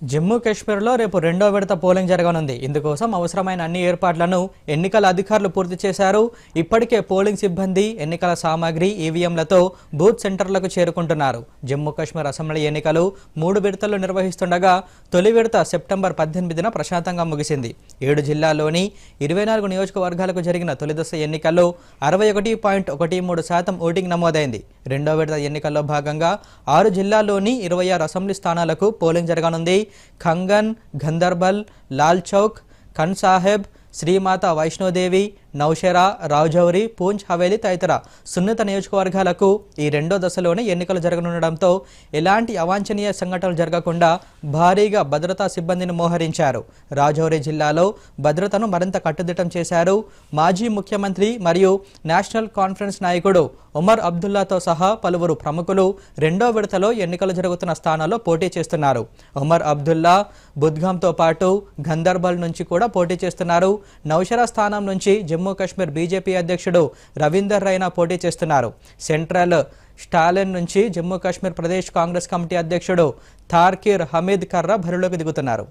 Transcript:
జమ్మూ కాశ్మీర్లో రేపు రెండో విడత పోలింగ్ జరగనుంది. ఇందుకోసం అవసరమైన అన్ని ఏర్పాట్లను ఎన్నికల అధికారులు పూర్తి చేశారు. ఇప్పటికే పోలింగ్ సిబ్బంది ఎన్నికల సామాగ్రి ఈవీఎంలతో బూత్ సెంటర్లకు చేరుకుంటున్నారు. జమ్మూ కాశ్మీర్ అసెంబ్లీ ఎన్నికలు మూడు విడతలు నిర్వహిస్తుండగా తొలి విడత సెప్టెంబర్ పద్దెనిమిదిన ప్రశాంతంగా ముగిసింది. ఏడు జిల్లాల్లోని ఇరవై నాలుగు నియోజకవర్గాలకు జరిగిన తొలి దశ ఎన్నికల్లో అరవై ఒకటి పాయింట్ ఒకటి మూడు శాతం ఓటింగ్ నమోదైంది. రెండో విడత ఎన్నికల్లో భాగంగా ఆరు జిల్లాల్లోని ఇరవై ఆరు అసెంబ్లీ స్థానాలకు పోలింగ్ జరగనుంది. खंगन गंदरबल लाल चौक खंड साहेब श्रीमाता वैष्णोदेवी నౌషెరా రాజౌరి పూంచ్ హవేలీ తదితర సున్నిత నియోజకవర్గాలకు ఈ రెండో దశలోనే ఎన్నికలు జరగనుండడంతో ఎలాంటి అవాంఛనీయ సంఘటనలు జరగకుండా భారీగా భద్రతా సిబ్బందిని మోహరించారు. రాజౌరి జిల్లాలో భద్రతను మరింత కట్టుదిట్టం చేశారు. మాజీ ముఖ్యమంత్రి మరియు నేషనల్ కాన్ఫరెన్స్ నాయకుడు ఉమర్ అబ్దుల్లాతో సహా పలువురు ప్రముఖులు రెండో విడతలో ఎన్నికలు జరుగుతున్న స్థానాల్లో పోటీ చేస్తున్నారు. ఉమర్ అబ్దుల్లా బుద్గాంతో పాటు గందర్బల్ నుంచి కూడా పోటీ చేస్తున్నారు. నౌషరా స్థానం నుంచి జమ్మూ కాశ్మీర్ బీజేపీ అధ్యక్షుడు రవీందర్ రైనా పోటీ చేస్తున్నారు. సెంట్రల్ స్టాలిన్ నుంచి జమ్మూ కాశ్మీర్ ప్రదేశ్ కాంగ్రెస్ కమిటీ అధ్యక్షుడు తార్కిర్ హమీద్ కర్రా బరిలోకి దిగుతున్నారు.